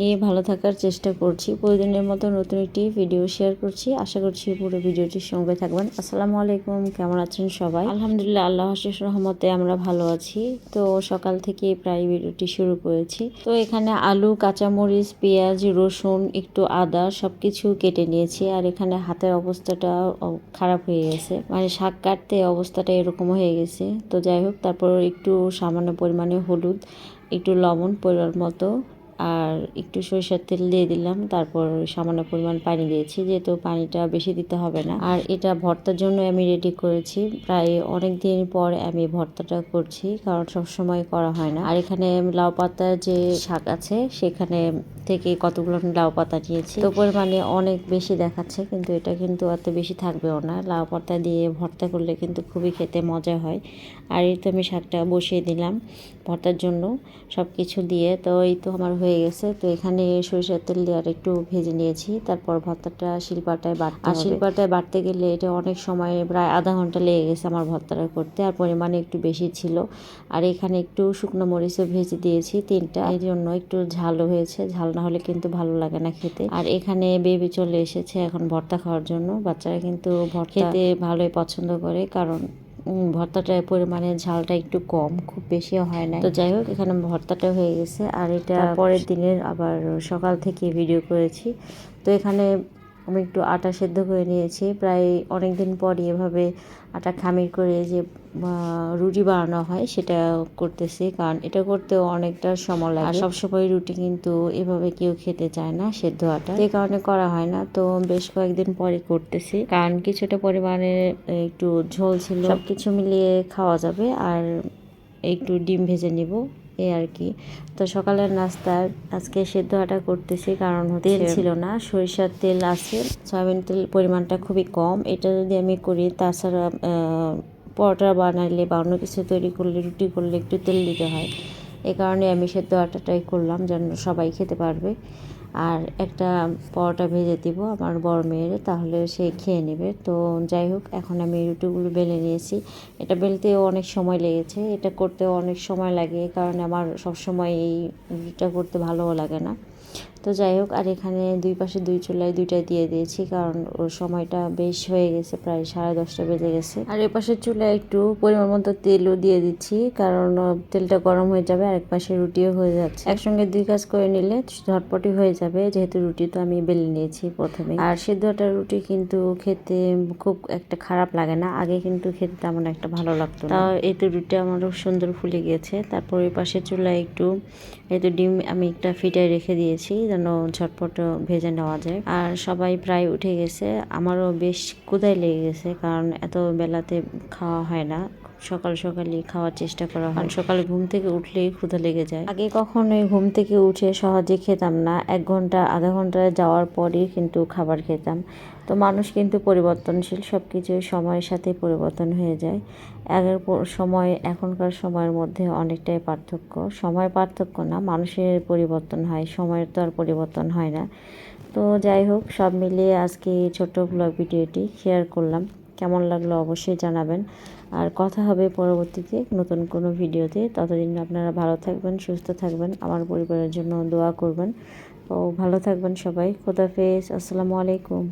নিয়ে ভালো থাকার চেষ্টা করছি। প্রতিদিনের মতো নতুন একটি ভিডিও শেয়ার করছি। আশা করছি পুরো ভিডিওটির সঙ্গে থাকবেন। আসসালামু আলাইকুম, কেমন আছেন সবাই? আলহামদুলিল্লাহ আল্লাহ হাসিস রহমতে আমরা ভালো আছি। তো সকাল থেকে প্রায় ভিডিওটি শুরু করেছি। তো এখানে আলু, কাঁচামরিচ, পেঁয়াজ, রসুন, একটু আদা সবকিছু কেটে নিয়েছি। আর এখানে হাতের অবস্থাটা খারাপ হয়ে গেছে। মানে শাক কাটতে অবস্থাটা এরকম হয়ে গেছে। তো যাই হোক, তারপর একটু সামান্য পরিমাণে হলুদ, একটু লবণ, পরিমাণ মতো আর একটু সরিষার তেল দিয়ে দিলাম। তারপর সামান্য পরিমাণ পানি দিয়েছি, যেহেতু পানিটা বেশি দিতে হবে না। আর এটা ভর্তার জন্য আমি রেডি করেছি। প্রায় অনেক দিন পর আমি ভর্তাটা করছি, কারণ সবসময় করা হয় না। আর এখানে লাউ পাতার যে শাক আছে, সেখানে থেকে কতগুলো লাউ পাতা নিয়েছি। তো পরিমাণে অনেক বেশি দেখাচ্ছে কিন্তু এটা কিন্তু এত বেশি থাকবেও না। লাউ পাতা দিয়ে ভর্তা করলে কিন্তু খুবই খেতে মজা হয়। আর এই তো আমি শাকটা বসিয়ে দিলাম ভর্তার জন্য সব কিছু দিয়ে। তো এই তো আমার হয়ে গেছে। তো এখানে সরিষার তেল দিয়ে আর একটু ভেজে নিয়েছি। তারপর ভর্তাটা শিলপাটায় বাটতে আর শিলপাটায় বাড়তে গেলে এটা অনেক সময় প্রায় আধা ঘণ্টা লেগে গেছে আমার ভর্তাটা করতে। আর পরিমাণে একটু বেশি ছিল। আর এখানে একটু শুকনো মরিচও ভেজে দিয়েছি তিনটা। এই জন্য একটু ঝালও হয়েছে। ঝাল না হলে কিন্তু ভালো লাগে না খেতে। আর এখানে বেবি চলে এসেছে এখন ভর্তা খাওয়ার জন্য। বাচ্চারা কিন্তু ভর্তা খেতে ভালোই পছন্দ করে কারণ ভর্তাটার পরিমাণে ঝালটা একটু কম খুব বেশিও হয় না তো যাই হোক এখানে ভর্তাটা হয়ে গেছে। আর এটা পরের দিনের আবার সকাল থেকে ভিডিও করেছি। তো এখানে আমি একটু আটা সেদ্ধ করে নিয়েছি। প্রায় অনেক দিন পরই এভাবে আটা খামির করে যে রুটি বানানো হয় সেটা করতেছি। কারণ এটা করতেও অনেকটা সময় লাগে। আর সবসময় রুটি কিন্তু এভাবে কেউ খেতে চায় না, সেদ্ধ আটা। যে কারণে করা হয় না। তো বেশ কয়েকদিন পরে করতেছি। কারণ কিছুটা পরিমাণে একটু ঝোল ছিল। সব কিছু মিলিয়ে খাওয়া যাবে। আর একটু ডিম ভেজে নিব। এই আর কি। তো সকালের নাস্তা আজকে সেদ্ধ আটা করতেছি কারণ তেল ছিল। না সরিষার তেল আছে সয়াবিন তেল পরিমাণটা খুবই কম। এটা যদি আমি করি তাছাড়া পরোটা বানাইলে বা অন্য কিছু তৈরি করলে রুটি করলে একটু তেল দিতে হয়। এ কারণে আমি সেদ্ধ আটাটাই করলাম যেন সবাই খেতে পারবে। আর একটা পরোটা ভেজে দিব আমার বড় মেয়ের, তাহলে সে খেয়ে নেবে। তো যাই হোক, এখন আমি রুটিগুলো বেলে নিয়েছি। এটা বেলতেও অনেক সময় লেগেছে, এটা করতেও অনেক সময় লাগে, কারণ আমার সব সময় এই রুটিটা করতে ভালোও লাগে না। তো যাই হোক, আর এখানে দুই পাশে দুই চুলায় দুইটা দিয়ে দিয়েছি, কারণ ওর সময়টা বেশ হয়ে গেছে, প্রায় সাড়ে দশটা বেজে গেছে। আর এ পাশের চুলায় একটু পরিমাণ মতো তেলও দিয়ে দিচ্ছি, কারণ তেলটা গরম হয়ে যাবে আর এক পাশে রুটিও হয়ে যাচ্ছে। একসঙ্গে দুই কাজ করে নিলে ঝটপটি হয়ে যাবে, যেহেতু রুটি তো আমি বেলে নিয়েছি প্রথমে। আর সিদ্ধটা রুটি কিন্তু খেতে খুব একটা খারাপ লাগে না, আগে কিন্তু খেতে তেমন একটা ভালো লাগতো তা এই তো রুটি আমারও সুন্দর ফুলে গিয়েছে, তারপর ওই পাশের চুলায় একটু, এই তো ডিম আমি একটা ফিটায় রেখে দিয়েছি যেন ঝটপট ভেজে নেওয়া যায়। আর সবাই প্রায় উঠে গেছে। আমারও বেশ কোদায় লেগে গেছে কারণ এত বেলাতে খাওয়া হয় না। সকাল সকালই খাওয়ার চেষ্টা করা হয়। সকালে ঘুম থেকে উঠলেই ক্ষুধা লেগে যায়। আগে কখনোই ঘুম থেকে উঠে সহজে খেতাম না। এক ঘণ্টা, আধা ঘণ্টা যাওয়ার পরই কিন্তু খাবার খেতাম। তো মানুষ কিন্তু পরিবর্তনশীল সব কিছুই সময়ের সাথে পরিবর্তন হয়ে যায়। আগের সময়, এখনকার সময়ের মধ্যে অনেকটাই পার্থক্য। সময় পার্থক্য না, মানুষের পরিবর্তন হয়, সময়ের তো আর পরিবর্তন হয় না। তো যাই হোক, সব মিলিয়ে আজকে ছোট ব্লগ ভিডিওটি শেয়ার করলাম। কেমন লাগল অবশ্যই জানাবেন। আর কথা হবে পরবর্তীতে নতুন কোনো ভিডিওতে। ততদিন আপনারা ভালো থাকবেন, সুস্থ থাকবেন, আমার পরিবারের জন্য দোয়া করবেন। তো ভালো থাকবেন সবাই। খোদাফেজ আসসালামু আলাইকুম।